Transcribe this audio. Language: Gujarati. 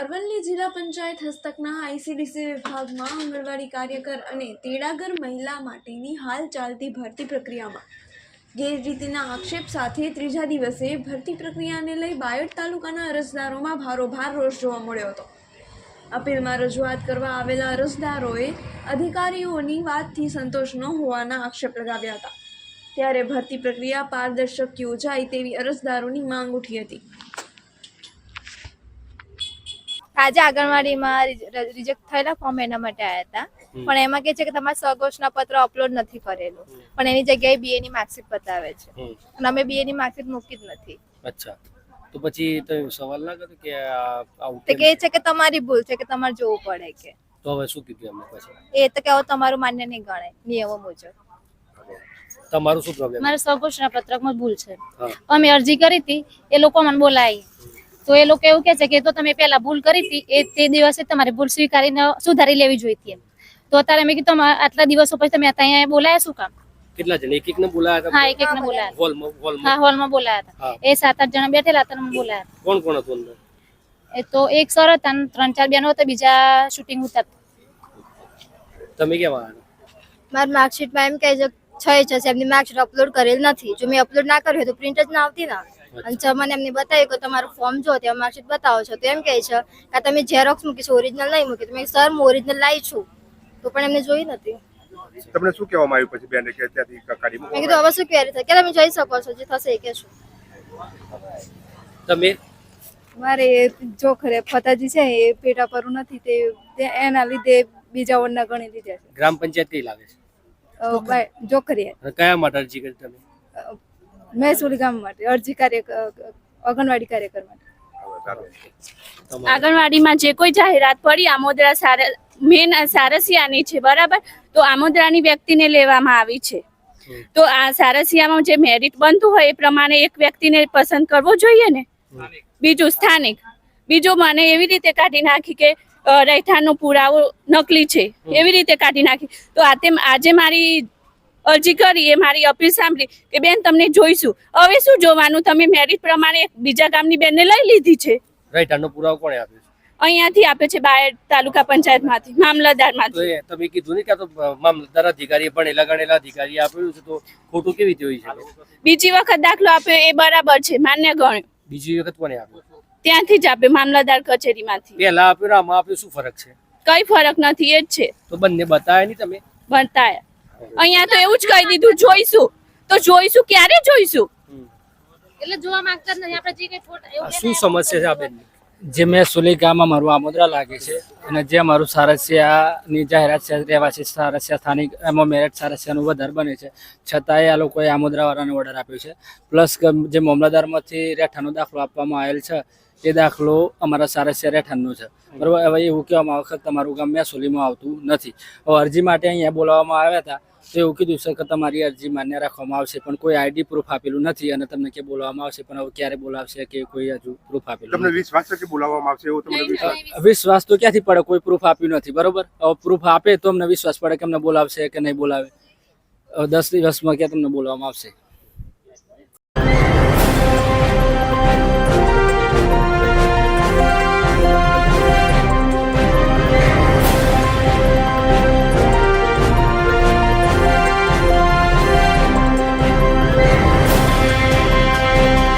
અરવલ્લી જિલ્લા પંચાયત હસ્તકના આઈસીડીસી વિભાગમાં આંગણવાડી કાર્યકર અને તેડાગર મહિલા માટેની હાલ ચાલતી ભરતી પ્રક્રિયામાં ગેરરીતિના આક્ષેપ સાથે ત્રીજા દિવસે ભરતી પ્રક્રિયાને લઈ બાયડ તાલુકાના અરજદારોમાં ભારોભાર રોષ જોવા મળ્યો હતો. અપીલમાં રજૂઆત કરવા આવેલા અરજદારોએ અધિકારીઓની વાતથી સંતોષ ન હોવાના આક્ષેપ લગાવ્યા હતા. ત્યારે ભરતી પ્રક્રિયા પારદર્શક યોજાય તેવી અરજદારોની માંગ ઉઠી હતી. આજે આંગણવાડીમાં રિજેક્ટ થયેલા ફોર્મ એના માટે આવ્યા હતા પણ એમાં કે છે કે તમારે સઘોષણા પત્ર અપલોડ નથી કરેલું. પણ એની જગ્યાએ બીએ ની માર્કશીટ બતાવે છે. અને અમે બીએ ની માર્કશીટ મૂકી જ નથી. અચ્છા. તો પછી સવાલ ના કર્યો કે આ તો કે છે કે તમારી ભૂલ છે કે તમારે જોવું પડે કે. તો હવે શું કીધું એમને પછી? એ તો કે તમારું માન્ય નહીં ગણાય નિયમો મુજબ. તમારું શું પ્રોબ્લેમ મારે સઘોષણા પત્રકમાં ભૂલ છે. અમે અરજી કરી હતી એ લોકો મને બોલાવી. તો એ લોકો એવું કે છે કે તો તમે પહેલા ભૂલ કરી હતી એ તે દિવસે તમારે ભૂલ સ્વીકારીને સુધારી લેવી જોઈતી એમ. તો અત્યારે મેં કીધું તમારે આટલા દિવસો પછી તમે અહીંયા બોલાયા શું કામ? કેટલા જણ? એક એક ને બોલાયા હા હતા? એક એકને બોલાયા હોલમાં હા હોલમાં હોલમાં બોલાયા હતા. એ સાત આઠ જણા બેઠેલા હતા મને બોલાયા કોણ કોણ હતું અંદર? એ તો એક સર હતા ત્રણ ચાર બેનો હતા બીજા શૂટિંગ ઉતાર તમે કેમ આવ્યા મારી માર્કશીટમાં એમ કહે છે છ છે એમની માર્કશીટ અપલોડ કરેલ નથી. જો મેં અપલોડ ના કર્યું તો પ્રિન્ટ જ ના આવતી ને. અને મને એમને બતાવ્યું કે તમારું ફોર્મ જો ત્યાં માર્કશીટ બતાવો છો તો એમ કહે છે કે તમે ઝેરોક્સ મૂકી છે ઓરિજિનલ નહીં મૂકી તમે મેં સર હું ઓરિજિનલ લાવી છું. તો પણ એમને જોઈ નથી. તમને શું કહેવામાં આવ્યું પછી બેન કે ત્યાંથી કાઢી મેં કીધું હવે શું ક્વેરી થાય? કે તમે જોઈ શકો છો? જે થશે એ કહેશું. તમે? મારે જોખરે ફતાજી છે એ પેટા પર નથી તે તે એના લીધે બીજા ઓરના ગણી લીધા છે. ગ્રામ પંચાયત કઈ લાગે છે જોખરી કયા માટે અરજી કરી તમે? મહેસૂલી ગામ માટે અરજી કાર્ય આંગણવાડી કાર્યકર માટે. આંગણવાડીમાં જે કોઈ જાહેરાત પડી આમોદરા સાર મેન સારસિયાની છે બરાબર? તો આમોદરાની વ્યક્તિને લેવામાં આવી છે. તો આ સારસિયામાં જે મેરિટ બનતું હોય એ પ્રમાણે એક વ્યક્તિને પસંદ કરવો જોઈએ ને? બીજું સ્થાનિક. બીજું મને એવી રીતે કાઢી નાખી કે રહેઠાણનો પુરાવો નકલી છે. એવી રીતે કાઢી નાખી. તો આ આજે મારી અરજી કરી એ મારી અપીલ સાંભળી કે બેન તમને જોઈશું. હવે શું જોવાનું? તમે મેરિટ પ્રમાણે બીજા ગામની બેનને લઈ લીધી છે. રાઈટ આનો પુરાવો કોણે આપ્યો છે? અહીંયાથી આપે છે બાયડ તાલુકા પંચાયતમાંથી મામલતદારમાંથી. તમે કીધું ને કે તો મામલતદાર અધિકારી ભણેલા ગણેલા અધિકારી આપ્યું છે તો ખોટું કેવી રીતે હોય છે? બીજી વખત દાખલો આપ્યો એ બરાબર છે માન્ય ગણ્યો બીજી વખત કોને આપ્યો? ત્યાંથી જ આપે મામલતદાર કચેરીમાંથી. પહેલા આપ્યો ને આમાં આપ્યો શું ફરક છે? કઈ ફરક નથી એ જ છે. તો બંને બતાવ્યા નહીં તમે? બતાયા. અહીંયા તો એવું જ કહી દીધું જોઈશું. તો જોઈશું ક્યારે જોઈશું? એટલે જોવા માંગતા નથી. આપણે જે કઈ ફોટા શું સમસ્યા છે આપણે જે મેં સુલી મારું આમોદરા લાગે છે અને જે મારું સારસિયાની જાહેરાત છે રહેવાસી સારસિયા સ્થાનિક એમાં મેરેટ સારસિયાનું વધારે બને છે. છતાંય આ લોકોએ આમોદરાવાળાને ઓર્ડર આપ્યો છે. પ્લસ જે મામલતદારમાંથી રહેઠાણનો દાખલો આપવામાં આવેલ છે એ દાખલો અમારા સારસિયા રહેઠાણનો છે. બરાબર? હવે એવું કહેવામાં આવે કે તમારું ગામ મેસોલીમાં આવતું નથી. હવે અરજી માટે અહીંયા બોલાવવામાં આવ્યા હતા. તો એવું કીધું છે કે તમારી અરજી માન્ય રાખવામાં આવશે પણ કોઈ આઈડી પ્રૂફ આપેલું નથી અને તમને કે બોલાવવામાં આવશે પણ હવે ક્યારે બોલાવશે કે કોઈ હજુ પ્રૂફ આપેલું તમને વિશ્વાસ છે કે બોલાવવામાં આવશે એવો તમને વિશ્વાસ? વિશ્વાસ. તો ક્યાંથી પડે? કોઈ પ્રૂફ આપ્યું નથી બરોબર? હવે પ્રૂફ આપે તો અમને વિશ્વાસ પડે કે અમને બોલાવશે કે નહીં બોલાવે. દસ દિવસમાં ક્યાં તમને બોલાવવામાં આવશે?